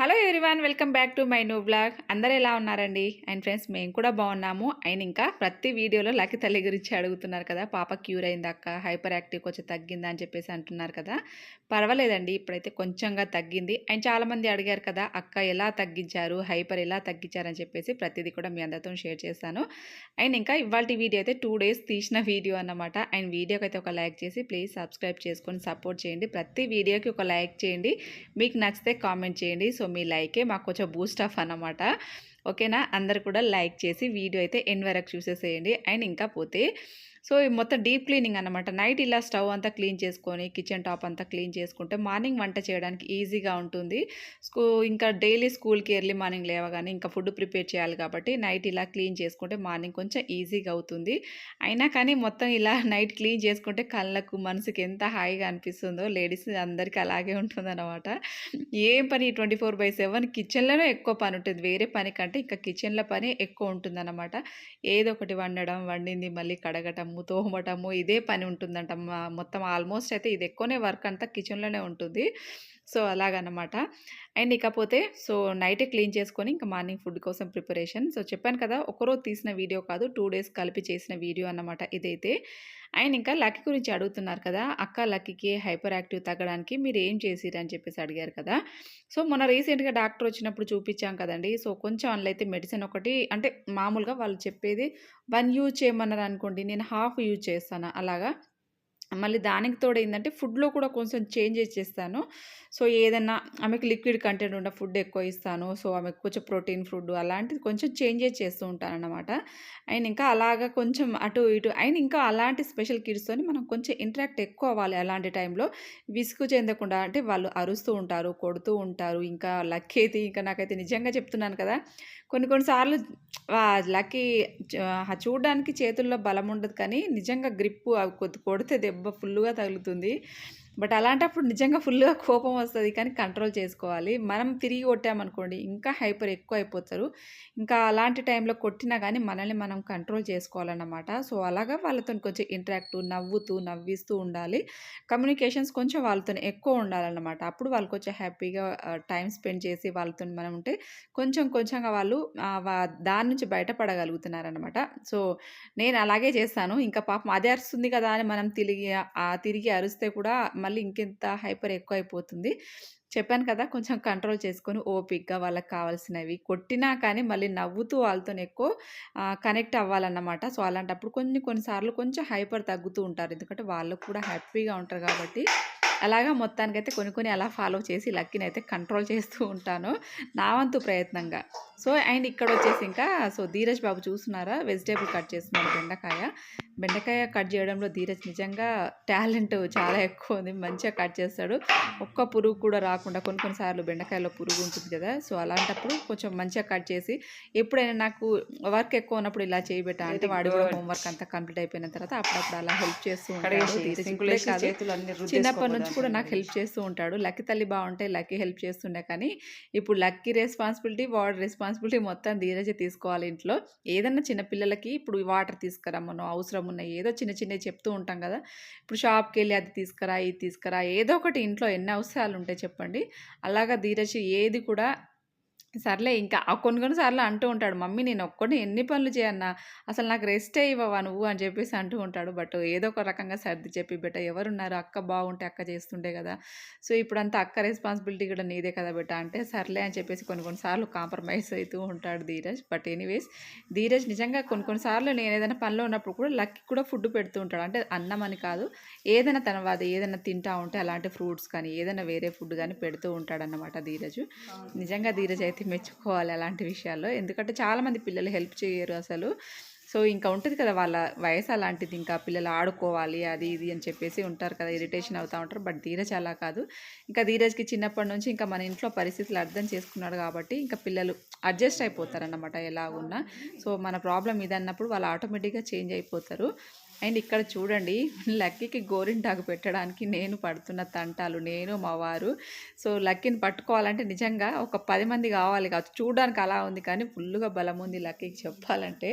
Hello everyone welcome back to my new blog. అందరు ఎలా ఉన్నారండి? అండ్ ఫ్రెండ్స్ మేము కూడా బాగున్నాము. అండ్ ఇంకా ప్రతి వీడియోలో లకి తల్లి గురించి అడుగుతున్నారు కదా పాప క్యూర్ అయింది అక్క? హైపర్ యాక్టివ్ కొంచెం తగ్గిందా అని చెప్పేసి అంటున్నారు కదా. పర్వాలేదండి ఇప్పుడైతే కొంచెంగా తగ్గింది. అండ్ చాలామంది అడిగారు కదా అక్క ఎలా తగ్గించారు? హైపర్ ఎలా తగ్గించారని చెప్పేసి ప్రతిదీ కూడా మీ అందరితో షేర్ చేస్తాను. అండ్ ఇంకా ఇవాళ వీడియో అయితే టూ డేస్ తీసిన వీడియో అన్నమాట. అండ్ వీడియోకి అయితే ఒక లైక్ చేసి ప్లీజ్ సబ్స్క్రైబ్ చేసుకొని సపోర్ట్ చేయండి. ప్రతి వీడియోకి ఒక లైక్ చేయండి. మీకు నచ్చితే కామెంట్ చేయండి. సో మీ లైకే మాకు కొంచెం బూస్ట్ ఆఫ్ అనమాట ఓకేనా? అందరు కూడా లైక్ చేసి వీడియో అయితే ఎండ్ వరకు చూసేసేయండి. అండ్ ఇంకా పోతే సో ఈ మొత్తం డీప్ క్లీనింగ్ అనమాట నైట్ ఇలా స్టవ్ అంతా క్లీన్ చేసుకొని కిచెన్ టాప్ అంతా క్లీన్ చేసుకుంటే మార్నింగ్ వంట చేయడానికి ఈజీగా ఉంటుంది. స్కూ ఇంకా డైలీ స్కూల్కి ఎర్లీ మార్నింగ్ లేవగానే ఇంకా ఫుడ్ ప్రిపేర్ చేయాలి కాబట్టి నైట్ ఇలా క్లీన్ చేసుకుంటే మార్నింగ్ కొంచెం ఈజీగా అవుతుంది. అయినా కానీ మొత్తం ఇలా నైట్ క్లీన్ చేసుకుంటే కళ్ళకు మనసుకి ఎంత హాయిగా అనిపిస్తుందో లేడీస్ అందరికీ అలాగే ఉంటుందన్నమాట. ఏం పని ట్వంటీ ఫోర్ బై సెవెన్? కిచెన్లోనే ఎక్కువ పని ఉంటుంది. వేరే పని కంటే ఇంకా కిచెన్లో పని ఎక్కువ ఉంటుందన్నమాట. ఏదో ఒకటి వండడం వండింది మళ్ళీ కడగటము తోమటము ఇదే పని ఉంటుందంట. మొత్తం ఆల్మోస్ట్ అయితే ఇది ఎక్కువనే వర్క్ అంతా కిచెన్లోనే ఉంటుంది. సో అలాగనమాట. అండ్ ఇకపోతే సో నైట్ క్లీన్ చేసుకొని ఇంకా మార్నింగ్ ఫుడ్ కోసం ప్రిపరేషన్. సో చెప్పాను కదా ఒకరోజు తీసిన వీడియో కాదు టూ డేస్ కలిపి చేసిన వీడియో అన్నమాట ఇదైతే. ఆయన ఇంకా లక్కీ గురించి అడుగుతున్నారు కదా అక్క లక్కీకి హైపర్ యాక్టివ్ తగ్గడానికి మీరు ఏం చేసిరని అని చెప్పేసి అడిగారు కదా. సో మొన్న రీసెంట్గా డాక్టర్ వచ్చినప్పుడు చూపించాం కదండి. సో కొంచెం అందులో అయితే మెడిసిన్ ఒకటి అంటే మామూలుగా వాళ్ళు చెప్పేది వన్ యూజ్ చేయమన్నారు అనుకోండి నేను హాఫ్ యూజ్ చేస్తాను అలాగా. మళ్ళీ దానికి తోడు ఏంటంటే ఫుడ్లో కూడా కొంచెం చేంజెస్ చేస్తాను సో ఏదన్నా ఆమెకు లిక్విడ్ కంటెంట్ ఉన్న ఫుడ్ ఎక్కువ ఇస్తాను. సో ఆమెకు కొంచెం ప్రోటీన్ ఫుడ్ అలాంటిది కొంచెం చేంజెస్ చేస్తూ ఉంటాను అన్నమాట అండ్ ఇంకా అలాగా కొంచెం అటు ఇటు అండ్ ఇంకా అలాంటి స్పెషల్ కిడ్స్తోని మనం కొంచెం ఇంటరాక్ట్ ఎక్కువ అవ్వాలి అలాంటి టైంలో. విసుగు చెందకుండా అంటే వాళ్ళు అరుస్తూ ఉంటారు కొడుతూ ఉంటారు. ఇంకా లక్కీ అయితే ఇంకా నాకైతే నిజంగా చెప్తున్నాను కదా. కొన్ని కొన్నిసార్లు లక్కీ చూడడానికి చేతుల్లో బలం ఉండదు కానీ నిజంగా గ్రిప్పు కొద్ది కొడితే దెబ్బ ఫుల్గా తగులుతుంది. బట్ అలాంటప్పుడు నిజంగా ఫుల్గా కోపం వస్తుంది. కానీ కంట్రోల్ చేసుకోవాలి. మనం తిరిగి కొట్టామనుకోండి ఇంకా హైపర్ ఎక్కువ అయిపోతారు. ఇంకా అలాంటి టైంలో కొట్టినా కానీ మనల్ని మనం కంట్రోల్ చేసుకోవాలన్నమాట. సో అలాగా వాళ్ళతో కొంచెం ఇంటరాక్ట్ నవ్వుతూ నవ్విస్తూ ఉండాలి. కమ్యూనికేషన్స్ కొంచెం వాళ్ళతో ఎక్కువ ఉండాలన్నమాట. అప్పుడు వాళ్ళు కొంచెం హ్యాపీగా టైం స్పెండ్ చేసి వాళ్ళతో మనం ఉంటే కొంచెం కొంచెంగా వాళ్ళు దాని నుంచి బయటపడగలుగుతున్నారనమాట సో నేను అలాగే చేస్తాను. ఇంకా పాపం అదే అరుస్తుంది కదా అని మనం తిరిగి తిరిగి అరిస్తే కూడా మళ్ళీ ఇంకెంత హైపర్ ఎక్కువ అయిపోతుంది చెప్పాను కదా కొంచెం కంట్రోల్ చేసుకొని ఓపిక్గా వాళ్ళకి కావాల్సినవి కొట్టినా కానీ మళ్ళీ నవ్వుతూ వాళ్ళతో ఎక్కువ కనెక్ట్ అవ్వాలన్నమాట. సో అలాంటప్పుడు కొన్ని కొన్నిసార్లు కొంచెం హైపర్ తగ్గుతూ ఉంటారు. ఎందుకంటే వాళ్ళు కూడా హ్యాపీగా ఉంటారు కాబట్టి. అలాగా మొత్తానికైతే కొన్ని కొన్ని అలా ఫాలో చేసి లక్కీని అయితే కంట్రోల్ చేస్తూ ఉంటాను. నా వంతు ప్రయత్నంగా. సో అండ్ ఇక్కడ వచ్చేసి ఇంకా సో ధీరజ్ బాబు చూస్తున్నారా? వెజిటేబుల్ కట్ చేస్తున్నాడు బెండకాయ. బెండకాయ కట్ చేయడంలో ధీరజ్ నిజంగా టాలెంట్ చాలా ఎక్కువ ఉంది. మంచిగా కట్ చేస్తాడు. ఒక్క పురుగు కూడా రాకుండా కొన్ని కొన్నిసార్లు బెండకాయలో పురుగు ఉంటుంది కదా. సో అలాంటప్పుడు కొంచెం మంచిగా కట్ చేసి ఎప్పుడైనా నాకు వర్క్ ఎక్కువ ఉన్నప్పుడు ఇలా చేయబెట్టా అంటే వాడి కూడా. హోంవర్క్ అంతా కంప్లీట్ అయిపోయిన తర్వాత అప్పుడప్పుడు అలా హెల్ప్ చేస్తూ ఉంటాడు. చిన్నప్పటి నుంచి కూడా నాకు హెల్ప్ చేస్తూ ఉంటాడు. లక్కీ తల్లి బాగుంటే లక్కీ హెల్ప్ చేస్తుండే కానీ ఇప్పుడు లక్కీ రెస్పాన్సిబిలిటీ వాడి రెస్పాన్సిబిలిటీ మొత్తం ధీరజే తీసుకోవాలి ఇంట్లో. ఏదన్నా చిన్న పిల్లలకి ఇప్పుడు వాటర్ తీసుకురమ్మను అవసరం ఉన్న ఏదో చిన్న చిన్నవి చెప్తూ ఉంటాం కదా! ఇప్పుడు షాప్కి వెళ్ళి అది తీసుకురా ఇది తీసుకురా ఏదో ఒకటి ఇంట్లో ఎన్ని అవసరాలు ఉంటాయి చెప్పండి. అలాగా ధీరజ్ ఏది కూడా సర్లే ఇంకా ఆ కొన్ని కొన్ని సార్లు అంటూ ఉంటాడు మమ్మీ నేను ఒక్కడిని ఎన్ని పనులు చేయన్నా అసలు నాకు రెస్టే ఇవ్వవా నువ్వు? అని చెప్పేసి అంటూ ఉంటాడు. బట్ ఏదో ఒక రకంగా సర్ది చెప్పి బెట్ట ఎవరున్నారు? అక్క బాగుంటే అక్క చేస్తుండే కదా. సో ఇప్పుడంతా అక్క రెస్పాన్సిబిలిటీ కూడా నీదే కదా బెట్ట అంటే సర్లే అని చెప్పేసి కొన్ని కొన్నిసార్లు కాంప్రమైజ్ అవుతూ ఉంటాడు ధీరజ్. బట్ ఎనీవేస్ ధీరజ్ నిజంగా కొన్ని కొన్నిసార్లు నేను ఏదైనా పనిలో ఉన్నప్పుడు కూడా లక్కి కూడా ఫుడ్ పెడుతూ ఉంటాడు. అంటే అన్నం అని కాదు ఏదైనా తన వాది ఏదైనా తింటా ఉంటే అలాంటి ఫ్రూట్స్ కానీ ఏదైనా వేరే ఫుడ్ కానీ పెడుతూ ఉంటాడన్నమాట ధీరజ్. నిజంగా ధీరజ్ అయితే మెచ్చుకోవాలి అలాంటి విషయాల్లో. ఎందుకంటే చాలామంది పిల్లలు హెల్ప్ చేయరు అసలు. సో ఇంకా ఉంటుంది కదా వాళ్ళ వయసు అలాంటిది. ఇంకా పిల్లలు ఆడుకోవాలి అది ఇది అని చెప్పేసి ఉంటారు కదా ఇరిటేషన్ అవుతూ ఉంటారు. బట్ ధీరజ్ అలా కాదు. ఇంకా ధీరజ్కి చిన్నప్పటి నుంచి ఇంకా మన ఇంట్లో పరిస్థితులు అర్థం చేసుకున్నాడు కాబట్టి ఇంకా పిల్లలు అడ్జస్ట్ అయిపోతారన్నమాట ఎలా ఉన్నా సో మన ప్రాబ్లం ఇది అన్నప్పుడు వాళ్ళు ఆటోమేటిక్గా చేంజ్ అయిపోతారు. అండ్ ఇక్కడ చూడండి లక్కీకి గోరింటాకు పెట్టడానికి నేను పడుతున్న తంటాలు. నేను మా వారు. సో లక్కీని పట్టుకోవాలంటే నిజంగా ఒక పది మంది కావాలి కాదు చూడడానికి అలా ఉంది కానీ ఫుల్గా బలం ఉంది లక్కీకి చెప్పాలంటే.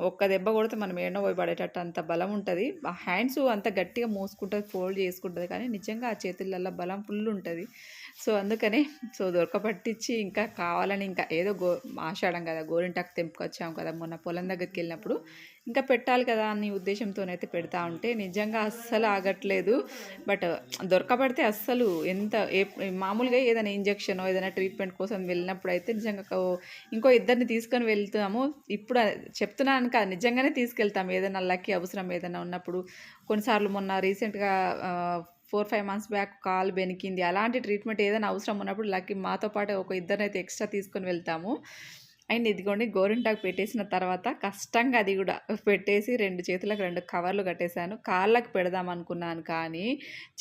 ఒక్క దెబ్బ కొడితే మనం ఏడో పోయి పడేటట్టు అంత బలం ఉంటుంది. ఆ హ్యాండ్స్ అంత గట్టిగా మోసుకుంటుంది ఫోల్డ్ చేసుకుంటుంది కానీ నిజంగా ఆ చేతులలో బలం ఫుల్ ఉంటుంది. సో అందుకనే సో దొరకపట్టించి ఇంకా కావాలని ఇంకా ఏదో గో ఆషాఢం కదా గోరింటాకు తెంపుకొచ్చాం కదా మొన్న పొలం దగ్గరికి వెళ్ళినప్పుడు. ఇంకా పెట్టాలి కదా అనే ఉద్దేశంతోనైతే పెడతా ఉంటే నిజంగా అస్సలు ఆగట్లేదు. బట్ దొరకబడితే అస్సలు ఎంత ఏ మామూలుగా ఏదైనా ఇంజక్షన్ ఏదైనా ట్రీట్మెంట్ కోసం వెళ్ళినప్పుడు అయితే నిజంగా ఇంకో ఇద్దరిని తీసుకొని వెళ్తాము. ఇప్పుడు చెప్తున్నాను కదా నిజంగానే తీసుకెళ్తాము ఏదైనా లక్కీ అవసరం ఏదైనా ఉన్నప్పుడు. కొన్నిసార్లు మొన్న రీసెంట్గా ఫోర్ ఫైవ్ మంత్స్ బ్యాక్ కాల్ బెనికింది. అలాంటి ట్రీట్మెంట్ ఏదైనా అవసరం ఉన్నప్పుడు లక్కీ మాతో పాటు ఒక ఇద్దరినైతే ఎక్స్ట్రా తీసుకొని వెళ్తాము. అండ్ ఇదిగోండి గోరింటాకు పెట్టేసిన తర్వాత కష్టంగా అది కూడా పెట్టేసి రెండు చేతులకు రెండు కవర్లు కట్టేశాను. కాళ్ళకు పెడదాం అనుకున్నాను కానీ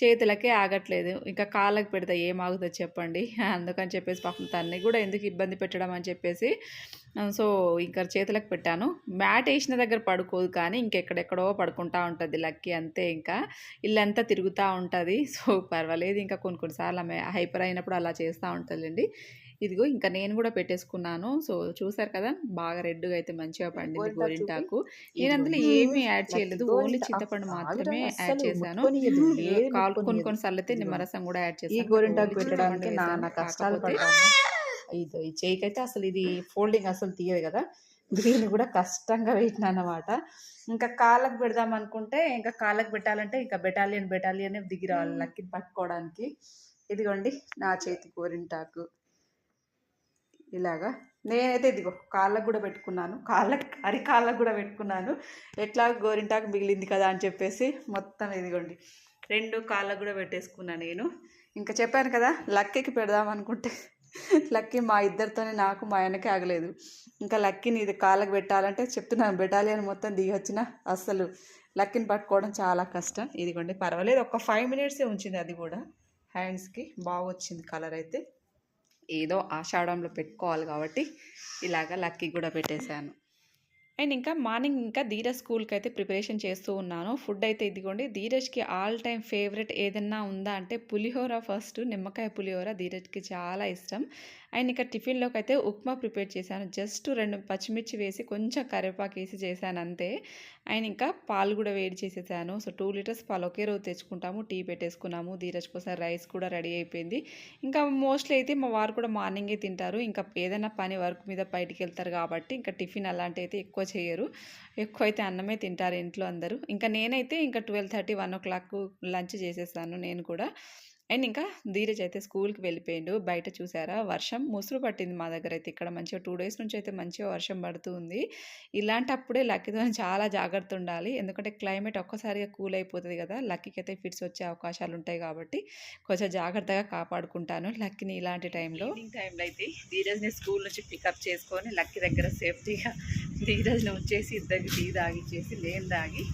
చేతులకే ఆగట్లేదు. ఇంకా కాళ్ళకు పెడితే ఏమాగుతుందో చెప్పండి. అందుకని చెప్పేసి పాపం తన్ని కూడా ఎందుకు ఇబ్బంది పెట్టడం అని చెప్పేసి సో ఇంకా చేతులకు పెట్టాను. మ్యాట్ వేసిన దగ్గర పడుకోదు కానీ ఇంకెక్కడెక్కడో పడుకుంటా ఉంటుంది లక్కీ అంతే ఇంకా. ఇల్లంతా తిరుగుతూ ఉంటుంది. సో పర్వాలేదు ఇంకా కొన్ని కొన్నిసార్లు ఆమె హైపర్ అయినప్పుడు అలా చేస్తూ ఉంటుందండి ఇదిగో ఇంకా నేను కూడా పెట్టేసుకున్నాను. సో చూసారు కదా బాగా రెడ్గా అయితే మంచిగా పండింది గోరింటాకు నేను అందులో ఏమీ యాడ్ చేయలేదు. ఓన్లీ చింతపండు మాత్రమే యాడ్ చేశాను. కాల్ కొన్ని కొన్నిసార్లు అయితే నిమ్మరసం కూడా యాడ్ ఈ చేశాను. గోరింటాకు ఓన్లీ పెట్టడానికి నాన్న. కష్టాలు పడ్డాను ఇది ఈ చేయికి అయితే అసలు ఇది ఫోల్డింగ్ అసలు తీయదు కదా. దీన్ని కూడా కష్టంగా పెట్టినా అన్నమాట. ఇంకా కాళ్ళకు పెడదాం అనుకుంటే ఇంకా కాళ్ళకు పెట్టాలంటే ఇంకా బెటాలియన్ బెటాలియన్ దిగి రావాలి పట్టుకోవడానికి. ఇదిగోండి నా చేతి గోరింటాకు. ఇలాగా. నేనైతే ఇదిగో కాళ్ళకు కూడా పెట్టుకున్నాను. కాళ్ళకి అరి కాళ్ళకు కూడా పెట్టుకున్నాను. ఎట్లా గోరింటాకు మిగిలింది కదా అని చెప్పేసి మొత్తం ఇదిగోండి. రెండు కాళ్ళకు కూడా పెట్టేసుకున్నాను నేను. ఇంకా చెప్పాను కదా లక్కీకి పెడదాం అనుకుంటే లక్కీ మా ఇద్దరితోనే నాకు మా ఆయనకి ఆగలేదు. ఇంకా లక్కీని ఇది కాళ్ళకు పెట్టాలంటే చెప్తున్నాను బెటాలియన్ మొత్తం దిగి వచ్చిన అస్సలు. లక్కీని పట్టుకోవడం చాలా కష్టం. ఇదిగోండి పర్వాలేదు. ఒక ఫైవ్ మినిట్సే ఉంచింది అది కూడా. హ్యాండ్స్కి బాగా వచ్చింది కలర్ అయితే. ఏదో ఆషాఢంలో పెట్టుకోవాలి కాబట్టి ఇలాగ లక్కీ కూడా పెట్టేశాను. అండ్ ఇంకా మార్నింగ్ ఇంకా ధీరజ్ స్కూల్కి అయితే ప్రిపరేషన్ చేస్తూ ఉన్నాను. ఫుడ్ అయితే ఇదిగోండి. ధీరజ్కి ఆల్ టైమ్ ఫేవరెట్ ఏదన్నా ఉందా అంటే పులిహోర ఫస్ట్. నిమ్మకాయ పులిహోర ధీరజ్కి చాలా ఇష్టం. అండ్ ఇంకా టిఫిన్లోకి అయితే ఉప్మా ప్రిపేర్ చేశాను. జస్ట్ రెండు పచ్చిమిర్చి వేసి కొంచెం కరివేపాకు వేసి చేశాను అంతే. అండ్ ఇంకా పాలు కూడా వేడి చేసేసాను. సో టూ లీటర్స్ పాలు ఒకే రోజు తెచ్చుకుంటాము. టీ పెట్టేసుకున్నాము. ధీరజ్ కోసం రైస్ కూడా రెడీ అయిపోయింది. ఇంకా మోస్ట్లీ అయితే మా వారు కూడా మార్నింగే తింటారు. ఇంకా ఏదైనా పని వర్క్ మీద బయటికి వెళ్తారు కాబట్టి ఇంకా టిఫిన్ అలాంటి అయితే ఎక్కువ చేయరు. ఎక్కువ అయితే అన్నమే తింటారు ఇంట్లో అందరూ. ఇంకా నేనైతే ఇంకా twelve thirty one o'clock lunch చేసేసాను నేను కూడా. అండ్ ఇంకా ధీరజ్ అయితే స్కూల్కి వెళ్ళిపోయిండు. బయట చూసారా? వర్షం ముసురు పట్టింది మా దగ్గర అయితే ఇక్కడ మంచిగా టూ డేస్ నుంచి అయితే మంచిగా వర్షం పడుతుంది. ఇలాంటప్పుడే లక్కీతో చాలా జాగ్రత్త ఉండాలి. ఎందుకంటే క్లైమేట్ ఒక్కసారిగా కూల్ అయిపోతుంది కదా. లక్కీకి అయితే ఫిట్స్ వచ్చే అవకాశాలు ఉంటాయి కాబట్టి కొంచెం జాగ్రత్తగా కాపాడుకుంటాను లక్కీని ఇలాంటి టైంలో. టైంలో అయితే ధీరజ్ని స్కూల్ నుంచి పికప్ చేసుకొని లక్కీ దగ్గర సేఫ్టీగా ధీరజ్ని వచ్చేసి ఇద్దరికి టీ తాగిచ్చేసి లేని తాగి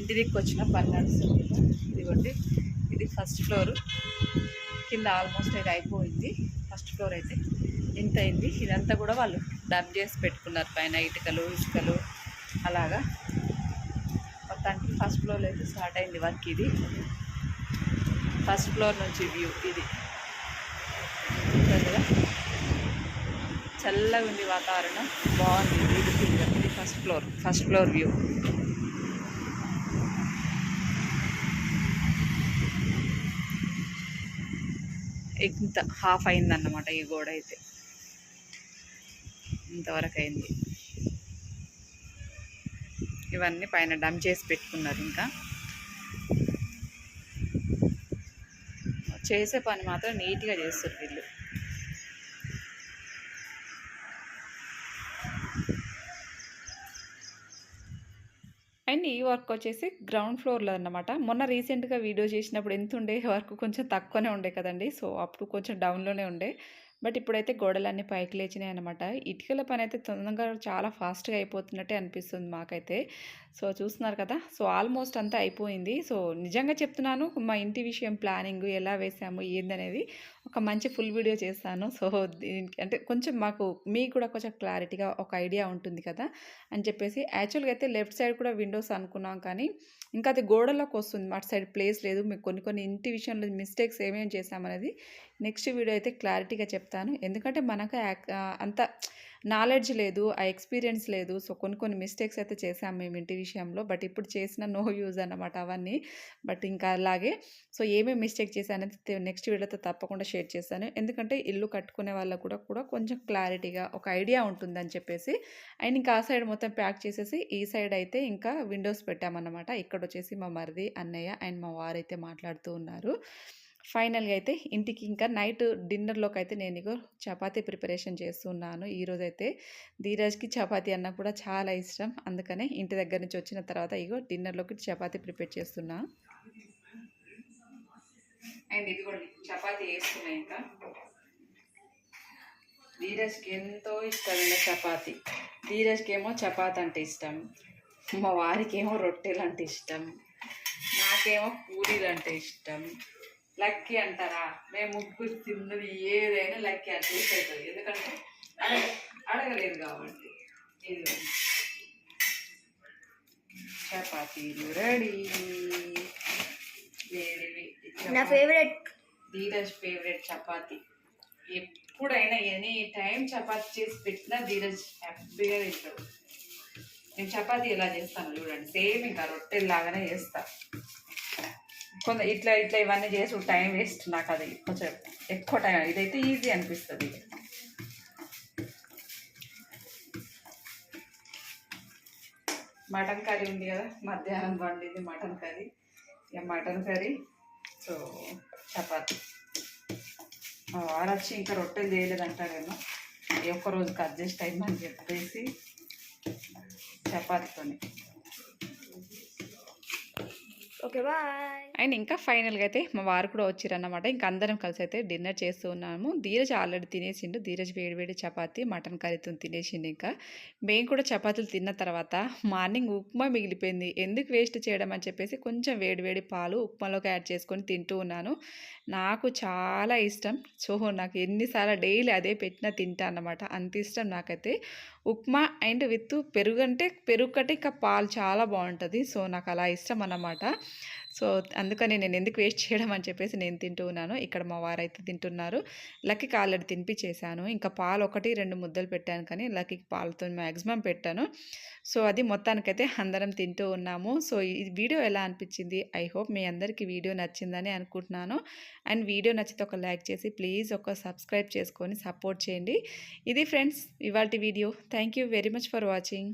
ఇంటి దిక్కు వచ్చిన పని నడుస్తుంది. ఇదిగోండి. ఇది ఫస్ట్ ఫ్లోర్. కింద ఆల్మోస్ట్ అయితే అయిపోయింది. ఫస్ట్ ఫ్లోర్ అయితే ఇంత అయింది. ఇదంతా కూడా వాళ్ళు డబ్ చేసి పెట్టుకున్నారు. పైన ఇటుకలు ఇసుకలు అలాగా. మొత్తానికి ఫస్ట్ ఫ్లోర్లో అయితే స్టార్ట్ అయింది వర్క్ ఇది. ఫస్ట్ ఫ్లోర్ నుంచి వ్యూ ఇది. కదా చల్లగా ఉంది వాతావరణం. బాగుంది. బ్యూటిఫుల్గా ఇది first floor. First floor view. ఇంత హాఫ్ అయిందన్నమాట ఈ గోడ అయితే. ఇంతవరకు అయింది ఇవన్నీ పైన డమ్ చేసి పెట్టుకున్నారు ఇంకా. చేసే పని మాత్రం నీట్గా చేస్తారు వీళ్ళు. అండ్ ఈ వర్క్ వచ్చేసి గ్రౌండ్ ఫ్లోర్లో అన్నమాట. మొన్న రీసెంట్గా వీడియో చేసినప్పుడు ఎంత ఉండే వర్క్ కొంచెం తక్కువనే ఉండే కదండి. సో అప్పుడు కొంచెం డౌన్లోనే ఉండే. బట్ ఇప్పుడైతే గోడలన్నీ పైకి లేచినాయి అనమాట ఇటుకల పని అయితే తొందరగా చాలా ఫాస్ట్గా అయిపోతున్నట్టే అనిపిస్తుంది మాకైతే. సో చూస్తున్నారు కదా? సో ఆల్మోస్ట్ అంతా అయిపోయింది. సో నిజంగా చెప్తున్నాను మా ఇంటి విషయం ప్లానింగ్ ఎలా వేసాము ఏందనేది ఒక మంచి ఫుల్ వీడియో చేస్తాను. సో దీనికి అంటే కొంచెం మాకు మీకు కూడా కొంచెం క్లారిటీగా ఒక ఐడియా ఉంటుంది కదా అని చెప్పేసి. యాక్చువల్గా అయితే లెఫ్ట్ సైడ్ కూడా విండోస్ అనుకున్నాం కానీ ఇంకా అది గోడలోకి వస్తుంది. అటు సైడ్ ప్లేస్ లేదు. మీకు కొన్ని కొన్ని ఇంటి విషయంలో మిస్టేక్స్ ఏమేమి చేసామనేది నెక్స్ట్ వీడియో అయితే క్లారిటీగా చెప్తాను. ఎందుకంటే మనకు యాక్- అంత నాలెడ్జ్ లేదు ఆ ఎక్స్పీరియన్స్ లేదు. సో కొన్ని కొన్ని మిస్టేక్స్ అయితే చేసాం మేము ఇంటి విషయంలో. బట్ ఇప్పుడు చేసిన నో యూజ్ అన్నమాట అవన్నీ. బట్ ఇంకా అలాగే సో ఏమేమి మిస్టేక్ చేశాననేది నెక్స్ట్ వీడియోతో తప్పకుండా షేర్ చేస్తాను ఎందుకంటే ఇల్లు కట్టుకునే వాళ్ళకు కూడా కూడా కొంచెం క్లారిటీగా ఒక ఐడియా ఉంటుందని చెప్పేసి అండ్ ఇంకా ఆ సైడ్ మొత్తం ప్యాక్ చేసేసి ఈ సైడ్ అయితే ఇంకా విండోస్ పెట్టామన్నమాట. ఇక్కడ వచ్చేసి మా మరిది అన్నయ్య అండ్ మా వారు అయితే మాట్లాడుతూ ఉన్నారు. ఫైనల్గా అయితే ఇంటికి ఇంకా నైట్ డిన్నర్లోకి అయితే నేను ఇగో చపాతీ ప్రిపరేషన్ చేస్తున్నాను. ఈరోజు అయితే ధీరజ్కి చపాతీ అన్న కూడా చాలా ఇష్టం. అందుకనే ఇంటి దగ్గర నుంచి వచ్చిన తర్వాత ఇగో డిన్నర్లోకి చపాతీ ప్రిపేర్ చేస్తున్నా. అండ్ కూడా చపాతీ వేస్తున్నా ఇంకా. ధీరజ్కి ఎంతో ఇష్టమైన చపాతి. ధీరజ్కి ఏమో చపాతి అంటే ఇష్టం. మా వారికి ఏమో రొట్టెలు అంటే ఇష్టం. నాకేమో పూరీలు అంటే ఇష్టం. లక్కీ అంటారా? మేము ముగ్గురు తిన్నది ఏదైనా లక్కీ అంటే అవుతుంది. ఎందుకంటే అడగ అడగలేదు కాబట్టి. ఇది చపాతీలు రెడీ. వేడివి నా ఫేవరెట్. ధీరజ్ ఫేవరెట్ చపాతి. ఎప్పుడైనా ఎనీ టైం చపాతి చేసి పెట్టినా ధీరజ్ హ్యాపీగా తింటాడు. నేను చపాతి ఎలా చేస్తాను చూడండి. సేమ్ ఇంకా రొట్టెలు లాగానే చేస్తా. కొంత ఇట్లా ఇట్లా ఇవన్నీ చేసి టైం వేస్ట్ నాకు అది కొంచెం ఎక్కువ టైం ఇదైతే ఈజీ అనిపిస్తుంది. మటన్ కర్రీ ఉంది కదా మధ్యాహ్నం వండింది మటన్ కర్రీ. ఇక మటన్ కర్రీ సో చపాతి. వారొచ్చి వారు వచ్చి ఇంకా రొట్టెలు చేయలేదంటాడేమో ఏ ఒక్క రోజుకి అడ్జస్ట్ అయిందని చెప్పేసి చపాతీతోని. Okay bye. అండ్ ఇంకా ఫైనల్గా అయితే మా వారు కూడా వచ్చారన్నమాట. ఇంకా అందరం కలిసి అయితే డిన్నర్ చేస్తూ ఉన్నాము. ధీరజ్ ఆల్రెడీ తినేసిండు. ధీరజ్ వేడి వేడి చపాతి మటన్ కర్రీతో తినేసిండు ఇంకా. మేము కూడా చపాతీలు తిన్న తర్వాత మార్నింగ్ ఉప్మా మిగిలిపోయింది. ఎందుకు వేస్ట్ చేయడం అని చెప్పేసి కొంచెం వేడి వేడి పాలు ఉప్మాలోకి యాడ్ చేసుకొని తింటూ ఉన్నాను. నాకు చాలా ఇష్టం. సో నాకు ఎన్నిసార్లు డైలీ అదే పెట్టినా తింటా అన్నమాట. అంత ఇష్టం నాకైతే. ఉప్మా అండ్ విత్ పెరుగు అంటే పెరుగు కంటే ఇంకా పాలు చాలా బాగుంటుంది. సో నాకు అలా ఇష్టం అన్నమాట సో అందుకని నేను ఎందుకు వేస్ట్ చేయడం అని చెప్పేసి నేను తింటూ ఉన్నాను. ఇక్కడ మా వారైతే తింటున్నారు. లక్కీకి ఆల్రెడీ తినిపించేశాను ఇంకా పాలు ఒకటి రెండు ముద్దలు పెట్టాను కానీ లక్కీకి పాలతో మ్యాక్సిమం పెట్టాను. సో అది మొత్తానికైతే అందరం తింటూ ఉన్నాము. సో ఈ వీడియో ఎలా అనిపించింది ఐ హోప్ మీ అందరికీ వీడియో నచ్చిందని అనుకుంటున్నాను. అండ్ వీడియో నచ్చితే ఒక లైక్ చేసి ప్లీజ్ ఒక సబ్స్క్రైబ్ చేసుకొని సపోర్ట్ చేయండి. ఇది ఫ్రెండ్స్ ఇవాళ video. Thank you very much for watching.